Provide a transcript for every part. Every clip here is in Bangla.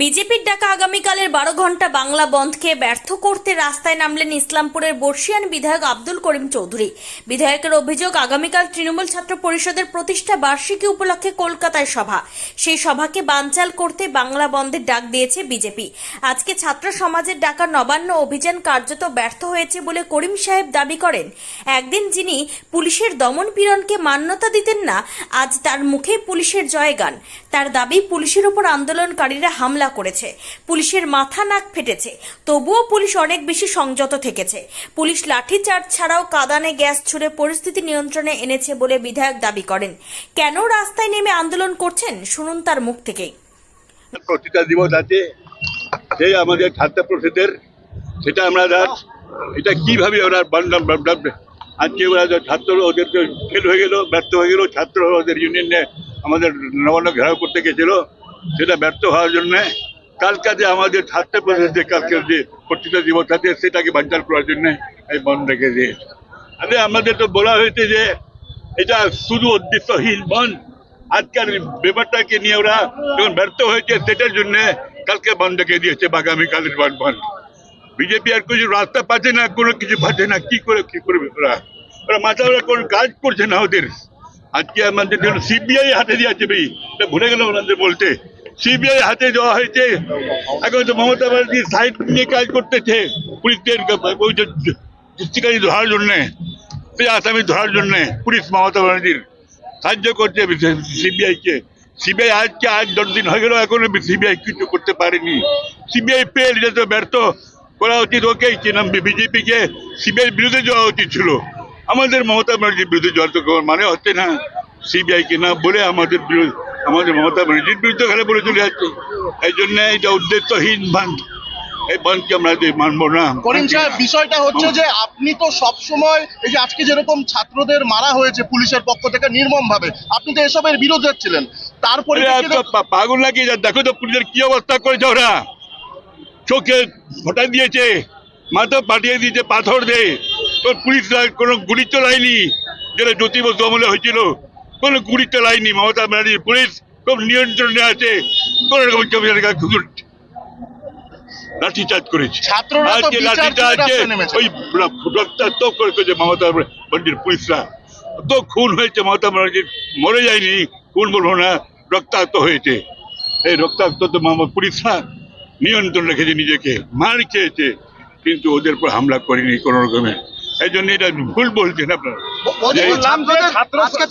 বিজেপির ডাকা আগামীকালের বারো ঘণ্টা বাংলা বন্ধকে ব্যর্থ করতে রাস্তায় নামলেন ইসলামপুরের বর্ষিয়ান বিধায়ক আব্দুল করিম চৌধুরী। বিধায়কের অভিযোগ, আগামীকাল তৃণমূল ছাত্র পরিষদের প্রতিষ্ঠা বার্ষিকী উপলক্ষে কলকাতায় সভা। সেই সভাকে বানচাল করতে বাংলা বন্ধের ডাক দিয়েছে বিজেপি। আজকে ছাত্র সমাজের ডাকা নবান্ন অভিযান কার্যত ব্যর্থ হয়েছে বলে করিম সাহেব দাবি করেন। একদিন যিনি পুলিশের দমন পীড়নকে মান্যতা দিতেন না, আজ তার মুখে পুলিশের জয়গান। তার দাবি, পুলিশের উপর আন্দোলনকারীরা হামলা করেছে। পুলিশের মাথা নাক ফেটেছে। তবুও পুলিশ অনেক বেশি সংযত থেকেছে। পুলিশ লাঠিচার্জ ছাড়াও কাদানে গ্যাস ছুড়ে পরিস্থিতি নিয়ন্ত্রণে এনেছে বলে বিধায়ক দাবি করেন। কেন রাস্তায় নেমে আন্দোলন করছেন? শুনুন তার মুখ থেকেই। প্রতিটা দিবস আছে। সেই আমাদের ছাত্র পরিষদের, সেটা আমরা এটা কীভাবে ওরা আজকে ওরা ছাত্র ওদের ফেল হয়ে গেল, ব্যর্থ হয়ে গেল, ছাত্র ওদের ইউনিয়নে আমাদের নবান্ন ঘেরাও করতে গেছিল। সেটা ব্যর্থ হওয়ার জন্য কালকে যে আমাদের ছাত্র পরিষদের কালকে যে প্রতিটা দিবস আছে সেটাকে বাঞ্চাল করার জন্য এই বন্ধ রেখে দিয়েছে আরে আমাদের তো বলা হয়েছে যে এটা শুধু উদ্দেশ্যহীন বন্ধ আজকের ব্যাপারটাকে নিয়ে ওরা যখন ব্যর্থ হয়েছে, সেটার জন্য কালকে বন্ধ রেখে দিয়েছে আগামীকালের বন্ধ বন্ধ বিজেপি আর কিছু রাস্তা পাচ্ছে না, কোনো কিছু পাচ্ছে না, কি করে, কি করবে ওরা? ওরা মাথা ওরা কোনো কাজ করছে না ওদের। আজকে আমাদের জন্য সিবিআই হাতে দিয়েছে ভাই। এটা ভুলে গেলাম ওনাদের বলতে। সিবিআই হাতে দেওয়া হয়েছে। এখন তো মমতা ব্যানার্জি সাইড নিয়ে কাজ করতেছে। পুলিশদের ওই দৃষ্টিকারী ধরার জন্যে আসামি ধরার জন্যে পুলিশ মমতা ব্যানার্জির সাহায্য করছে সিবিআইকে সিবিআই আজকে আজ দশ দিন হয়ে গেল, এখনও সিবিআই কিছু করতে পারেনি। সিবিআই পেয়ে এটা তো ব্যর্থ করা উচিত ওকে কি নাম বিজেপি সিবিআই বিরুদ্ধে যাওয়া উচিত ছিল। আমাদের মমতা ব্যানার্জির বিরুদ্ধে যাওয়ার তো মানে হচ্ছে না। সিবিআইকে না বলে আমাদের বিরুদ্ধে আমাদের মমতা ব্যানার্জির বিরুদ্ধে খেলে বলে চলে যাচ্ছে এই জন্য এটা উদ্দেশ্যহীন বন্ধ এই বন্ধকে আমরা মানবো না। করিম সাহেব বিষয়টা হচ্ছে যে আপনি তো সব সময় এই যে আজকে যেরকম ছাত্রদের মারা হয়েছে পুলিশের পক্ষ থেকে নির্মম ভাবে আপনি তো এসবের বিরোধে ছিলেন। তার আরে আর পরিপ্রেক্ষিতে তো পা- পাগল নাকি? যা দেখো তো পুলিশের কি অবস্থা করেছে ওরা। চোখে ফোটা দিয়েছে মাথা পাঠিয়ে দিয়েছে পাথর দিয়ে। তোর পুলিশরা কোনো গুলি চালায়নি যেটা জ্যোতি বসু আমলে হয়েছিল। কোনো গুলি চালায়নি মমতা ব্যানার্জির পুলিশ খুব নিয়ন্ত্রণে আছে কোন রকম লাঠিচার্জ করেছে। আজকে লাঠিচার্জে করেছে মমতা ব্যানার্জির পুলিশরা। তো খুন হয়েছে মমতা ব্যানার্জির মরে যায়নি খুন বলব না রক্তাক্ত হয়েছে। এই রক্তাক্ত তো মামা পুলিশরা নিয়ন্ত্রণ রেখেছে নিজেকে মার খেয়েছে কিন্তু ওদের উপর হামলা করেনি কোনো রকমে। এই জন্য এটা ভুল বলছেন আপনারা।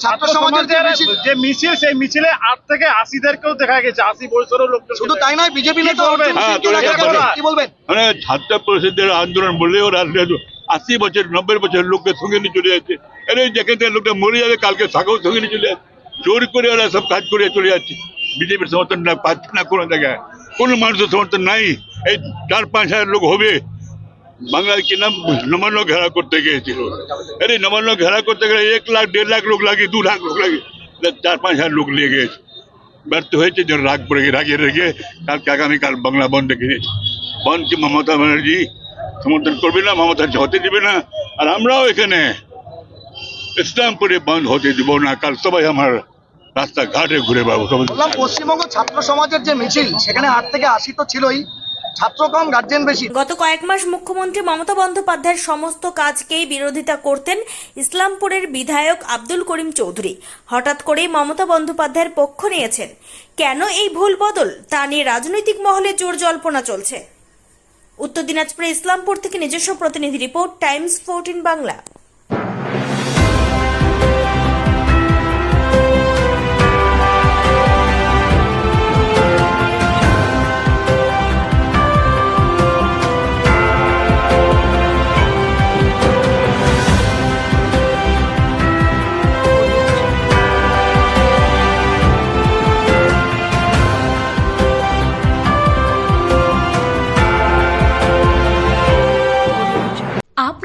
ছাত্র সমাজের যে মিছিল সেই মিছিলে আট থেকে আশিদেরকেও দেখা গেছে আশি বছরের লোক শুধু তাই নয় বিজেপি হ্যাঁ, মানে ছাত্র পরিষদের আন্দোলন বললে ওরা আশি বছর নব্বই বছরের লোককে সঙ্গে নিয়ে চলে যাচ্ছে আরে যেখান থেকে লোকটা মরে যাবে কালকে থাকেও সঙ্গে নিয়ে চলে যাচ্ছে। জোর করে ওরা সব কাজ করে চলে যাচ্ছে। বিজেপির সমর্থন না পাচ্ছে না কোনো জায়গায়। কোনো মানুষের সমর্থন নাই। এই চার পাঁচ হাজার লোক হবে। বাংলার কি নাম? নবান্ন ঘেরা করতে গিয়েছিল। আরে, নবান্ন ঘেরা করতে গেলে এক লাখ, দেড় লাখ লোক লাগে, দু লাখ লোক লাগে। চার, পাঁচ হাজার লোক নিয়ে গেছে। ব্যর্থ হয়েছে যেন রাগ পড়ে গিয়ে রাগের রেগে কালকে আগামীকাল বাংলা বন্ধ রেখে দিয়েছে। বন্ধকে মমতা ব্যানার্জি? সমর্থন করবে না, মমতা হতে দিবে না। আর আমরাও এখানে ইসলামপুরে বন্ধ হতে দিব না। কাল সবাই আমার রাস্তা ঘাটে ঘুরে বেড়াবো। পশ্চিমবঙ্গ ছাত্র সমাজের যে মিছিল, সেখানে আট থেকে আশি তো ছিলই। ছাত্র কম গার্জেন বেশি। গত কয়েক মাস মুখ্যমন্ত্রী মমতা বন্দ্যোপাধ্যায়ের সমস্ত কাজকেই বিরোধিতা করতেন ইসলামপুরের বিধায়ক আব্দুল করিম চৌধুরী। হঠাৎ করেই মমতা বন্দ্যোপাধ্যায়ের পক্ষ নিয়েছেন। কেন এই ভুল বদল? তা নিয়ে রাজনৈতিক মহলে জোর জল্পনা চলছে। উত্তর দিনাজপুরে ইসলামপুর থেকে নিজস্ব প্রতিনিধি রিপোর্ট, টাইমস ফোরটিন বাংলা।